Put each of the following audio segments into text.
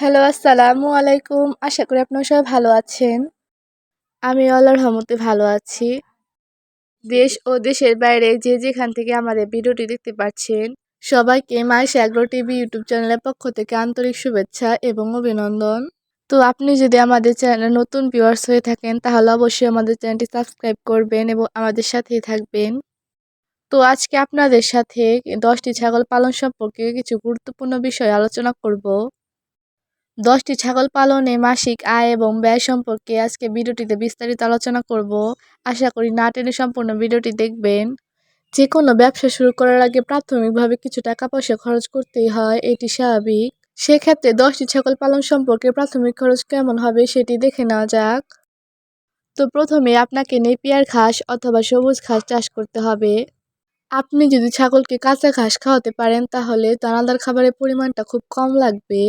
Hello, আসসালামু আলাইকুম। আশা করি আপনারা সবাই ভালো আছেন। আমি আল্লাহর রহমতে ভালো আছি। দেশ ও দেশের বাইরে যে যেখান থেকে আমাদের ভিডিওটি দেখতে পাচ্ছেন, সবাইকে মাইশ অ্যাগ্রো টিভি ইউটিউব চ্যানেলের পক্ষ থেকে আন্তরিক শুভেচ্ছা এবং অভিনন্দন। তো আপনি যদি আমাদের চ্যানেলে নতুন ভিউয়ার্স হয়ে থাকেন, তাহলে অবশ্যই আমাদের চ্যানেলটি সাবস্ক্রাইব করবেন এবং আমাদের সাথেই থাকবেন। তো আজকে আপনাদের সাথে দশটি ছাগল পালন সম্পর্কে কিছু গুরুত্বপূর্ণ বিষয় আলোচনা করব। দশটি ছাগল পালনে মাসিক আয় এবং ব্যয় সম্পর্কে আজকে ভিডিওটিতে বিস্তারিত আলোচনা করব। আশা করি না টেনে সম্পূর্ণ ভিডিওটি দেখবেন। যে কোনো ব্যবসা শুরু করার আগে প্রাথমিকভাবে কিছু টাকা পয়সা খরচ করতেই হয়, এটি স্বাভাবিক। সেক্ষেত্রে দশটি ছাগল পালন সম্পর্কে প্রাথমিক খরচ কেমন হবে সেটি দেখে নেওয়া যাক। তো প্রথমে আপনাকে নেপিয়ার ঘাস অথবা সবুজ ঘাস চাষ করতে হবে। আপনি যদি ছাগলকে কাঁচা ঘাস খাওয়াতে পারেন তাহলে দানাদার খাবারের পরিমাণটা খুব কম লাগবে।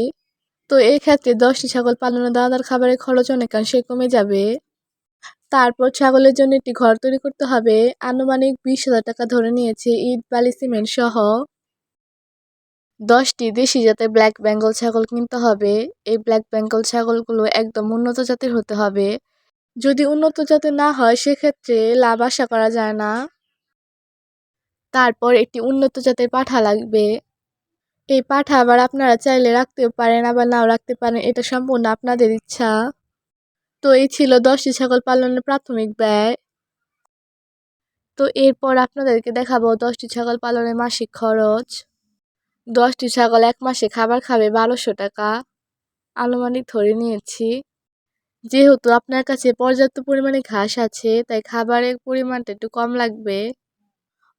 তো এই ক্ষেত্রে দশটি ছাগল পালনে দানাদার খাবারের খরচ অনেকাংশে কমে যাবে। তারপর ছাগলের জন্য একটি ঘর তৈরি করতে হবে। আনুমানিক বিশ হাজার টাকা ধরে নিয়েছে ইট, বালি, সিমেন্ট সহ দশটি দেশি জাতের ব্ল্যাক বেঙ্গল ছাগল কিনতে হবে। এই ব্ল্যাক বেঙ্গল ছাগলগুলো একদম উন্নত জাতের হতে হবে। যদি উন্নত জাতের না হয়, সেক্ষেত্রে লাভ আশা করা যায় না। তারপর একটি উন্নত জাতের পাঠা লাগবে। এই পাঠা আবার আপনারা চাইলে রাখতেও পারেন, আবার নাও রাখতে পারেন, এটা সম্পূর্ণ আপনাদের ইচ্ছা। তো এই ছিল দশটি ছাগল পালনের প্রাথমিক ব্যয়। তো এরপর আপনাদেরকে দেখাবো দশটি ছাগল পালনের মাসিক খরচ। দশটি ছাগল এক মাসে খাবার খাবে বারোশো টাকা। আনুমানিক ধরে নিয়েছি। যেহেতু আপনার কাছে পর্যাপ্ত পরিমাণে ঘাস আছে, তাই খাবারের পরিমাণটা একটু কম লাগবে।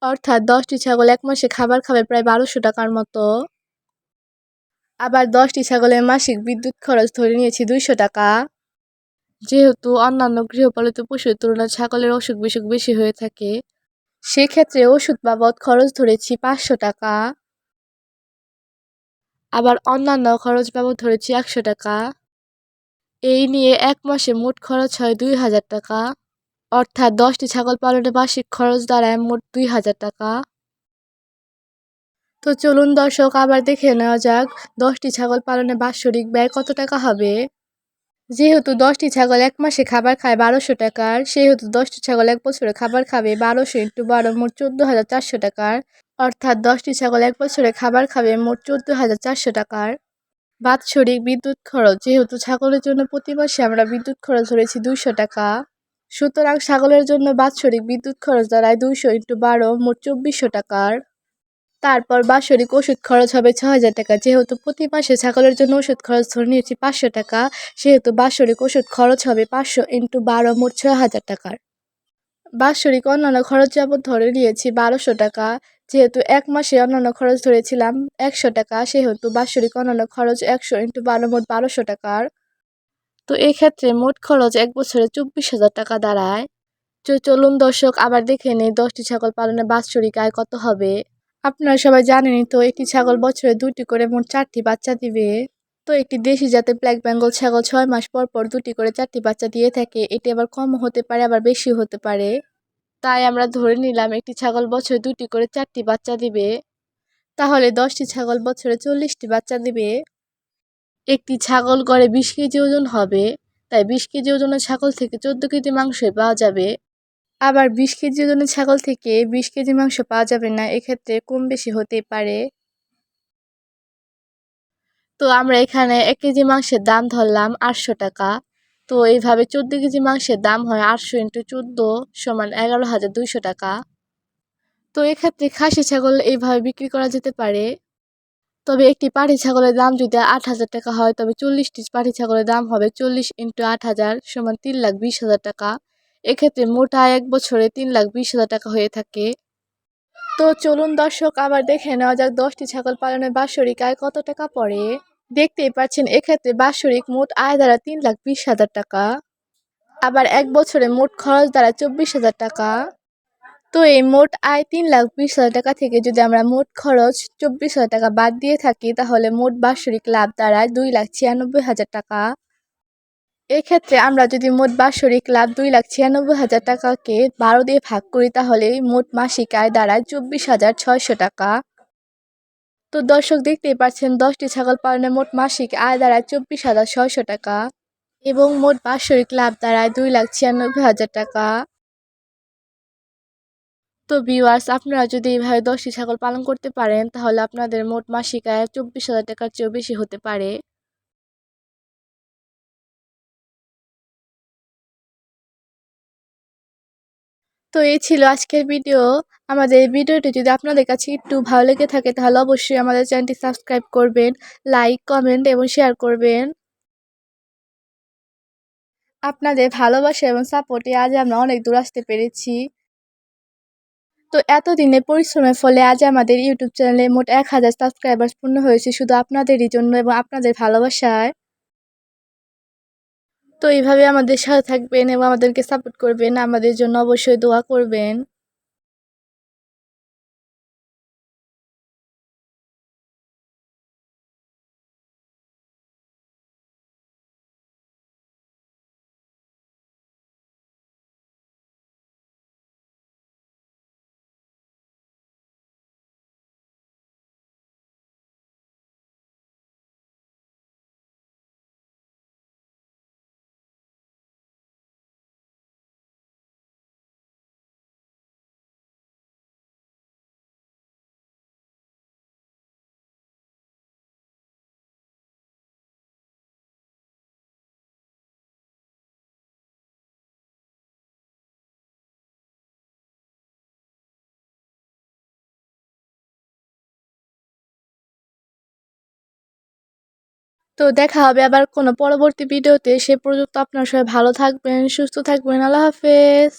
অর্থাৎ দশটি ছাগল এক মাসে খাবার খাবে প্রায় বারোশো টাকার মতো। আবার দশটি ছাগলের মাসিক বিদ্যুৎ খরচ ধরে নিয়েছি দুইশো টাকা। যেহেতু অন্যান্য গৃহপালিত পশুর তুলনায় ছাগলের অসুখ বিসুখ বেশি হয়ে থাকে, সেক্ষেত্রে ওষুধ বাবদ খরচ ধরেছি পাঁচশো টাকা। আবার অন্যান্য খরচ বাবদ ধরেছি একশো টাকা। এই নিয়ে এক মাসে মোট খরচ হয় দুই হাজার টাকা। অর্থাৎ দশটি ছাগল পালনে মাসিক খরচ দাঁড়ায় মোট দুই হাজার টাকা। তো চলুন দর্শক, আবার দেখে নেওয়া যাক, দশটি ছাগল পালনে বাৎসরিক ব্যয় কত টাকা হবে? যেহেতু দশটি ছাগল এক মাসে খাবার খায় বারোশো টাকার, সেহেতু দশটি ছাগল এক বছরে খাবার খাবে বারোশো ইন্টু বারো, মোট চোদ্দ হাজার চারশো টাকার। অর্থাৎ দশটি ছাগল এক বছরে খাবার খাবে মোট চোদ্দ হাজার চারশো টাকার। বাৎসরিক বিদ্যুৎ খরচ, যেহেতু ছাগলের জন্য প্রতি মাসে আমরা বিদ্যুৎ খরচ ধরেছি দুইশো টাকা, সুতরাং ছাগলের জন্য বাৎসরিক বিদ্যুৎ খরচ দাঁড়ায় দুইশো ইন্টু বারো, মোট চব্বিশশো টাকার। তারপর বাৎসরিক ওষুধ খরচ হবে ছ হাজার টাকা। যেহেতু প্রতি মাসে ছাগলের জন্য ওষুধ খরচ ধরে নিয়েছি পাঁচশো টাকা, সেহেতু বাৎসরিক ওষুধ খরচ হবে পাঁচশো ইন্টু বারো মোট ছয় হাজার টাকার। বাৎসরিক অন্যান্য খরচ যাবৎ ধরে নিয়েছি বারোশো টাকা। যেহেতু এক মাসে অন্যান্য খরচ ধরেছিলাম একশো টাকা, সেহেতু বাৎসরিক অন্যান্য খরচ একশো ইন্টু বারো মোট বারোশো টাকার। তো এক্ষেত্রে মোট খরচ এক বছরে চব্বিশ হাজার টাকা দাঁড়ায়। তো চলুন দর্শক, আবার দেখে নেই দশটি ছাগল পালনে বাৎসরিক আয় কত হবে। আপনারা সবাই জানেনই তো, একটি ছাগল বছরে দুটি করে মোট চারটি বাচ্চা দিবে। তো একটি দেশি জাতের ব্ল্যাক বেঙ্গল ছাগল ছয় মাস পর পর দুটি করে চারটি বাচ্চা দিয়ে থাকে। এটি আবার কম হতে পারে, আবার বেশি হতে পারে। তাই আমরা ধরে নিলাম একটি ছাগল বছরে দুটি করে চারটি বাচ্চা দিবে। তাহলে দশটি ছাগল বছরে চল্লিশটি বাচ্চা দিবে। একটি ছাগল গড়ে বিশ কেজি ওজন হবে। তাই বিশ কেজি ওজনের ছাগল থেকে চোদ্দ কেজি মাংসই পাওয়া যাবে। আবার বিশ কেজি ওজনের ছাগল থেকে বিশ কেজি মাংস পাওয়া যাবে না, এক্ষেত্রে কম বেশি হতে পারে। তো আমরা এখানে এক কেজি মাংসের দাম ধরলাম আটশো টাকা। তো এইভাবে চোদ্দ কেজি মাংসের দাম হয় আটশো ইন্টু চোদ্দ সমান এগারো হাজার দুইশো টাকা। তো এক্ষেত্রে খাসি ছাগল এইভাবে বিক্রি করা যেতে পারে। তবে একটি পাটি ছাগলের দাম যদি আট হাজার টাকা হয়, তবে চল্লিশটি পাটি ছাগলের দাম হবে চল্লিশ ইন্টু আট হাজার সমান তিন লাখ বিশ হাজার টাকা। এক্ষেত্রে মোটা এক বছরে তিন লাখ বিশ হাজার টাকা হয়ে থাকে। তো চলুন দর্শক, আবার দেখে নেওয়া যাক দশটি ছাগল পালনের বাৎসরিক আয় কত টাকা পড়ে। দেখতেই পাচ্ছেন, এক্ষেত্রে বাৎসরিক মোট আয় দ্বারা তিন লাখ বিশ হাজার টাকা। আবার এক বছরে মোট খরচ দ্বারা চব্বিশ হাজার টাকা। তো এই মোট আয় তিন লাখ বিশ হাজার টাকা থেকে যদি আমরা মোট খরচ চব্বিশ হাজার টাকা বাদ দিয়ে থাকি, তাহলে মোট বাৎসরিক লাভ দাঁড়ায় দুই লাখ ছিয়ানব্বই হাজার টাকা। এক্ষেত্রে আমরা যদি মোট বাৎসরিক লাভ দুই লাখ ছিয়ানব্বই হাজার টাকাকে বারো দিয়ে ভাগ করি, তাহলে মোট মাসিক আয় দাঁড়ায় চব্বিশ হাজার ছয়শো টাকা। তো দর্শক দেখতেই পাচ্ছেন, দশটি ছাগল পালনে মোট মাসিক আয় দাঁড়ায় চব্বিশ হাজার ছয়শো টাকা এবং মোট বাৎসরিক লাভ দাঁড়ায় দুই লাখ ছিয়ানব্বই হাজার টাকা। তো ভিউয়ার্স, আপনারা যদি এইভাবে দশটি ছাগল পালন করতে পারেন, তাহলে আপনাদের মোট মাসিক আয় চব্বিশ হাজার টাকার চেয়েও বেশি হতে পারে। তো এই ছিল আজকের ভিডিও আমাদের ভিডিওটি যদি আপনাদের কাছে একটু ভালো লেগে থাকে, তাহলে অবশ্যই আমাদের চ্যানেলটি সাবস্ক্রাইব করবেন লাইক কমেন্ট এবং শেয়ার করবেন। আপনাদের ভালোবাসা এবং সাপোর্টে আজ আমরা অনেক দূর আসতে পেরেছি। তো এতদিনে পরিশ্রমের ফলে আজ আমাদের ইউটিউব চ্যানেলে মোট এক হাজার সাবস্ক্রাইবার্স পূর্ণ হয়েছে শুধু আপনাদেরই জন্য এবং আপনাদের ভালোবাসায়। তো এইভাবে আমাদের সাথে থাকবেন এবং আমাদেরকে সাপোর্ট করবেন। আমাদের জন্য অবশ্যই দোয়া করবেন। তো দেখা হবে আবার কোনো পরবর্তী ভিডিওতে। সে পর্যন্ত আপনার সবাই ভালো থাকবেন, সুস্থ থাকবেন। আল্লাহ হাফেজ।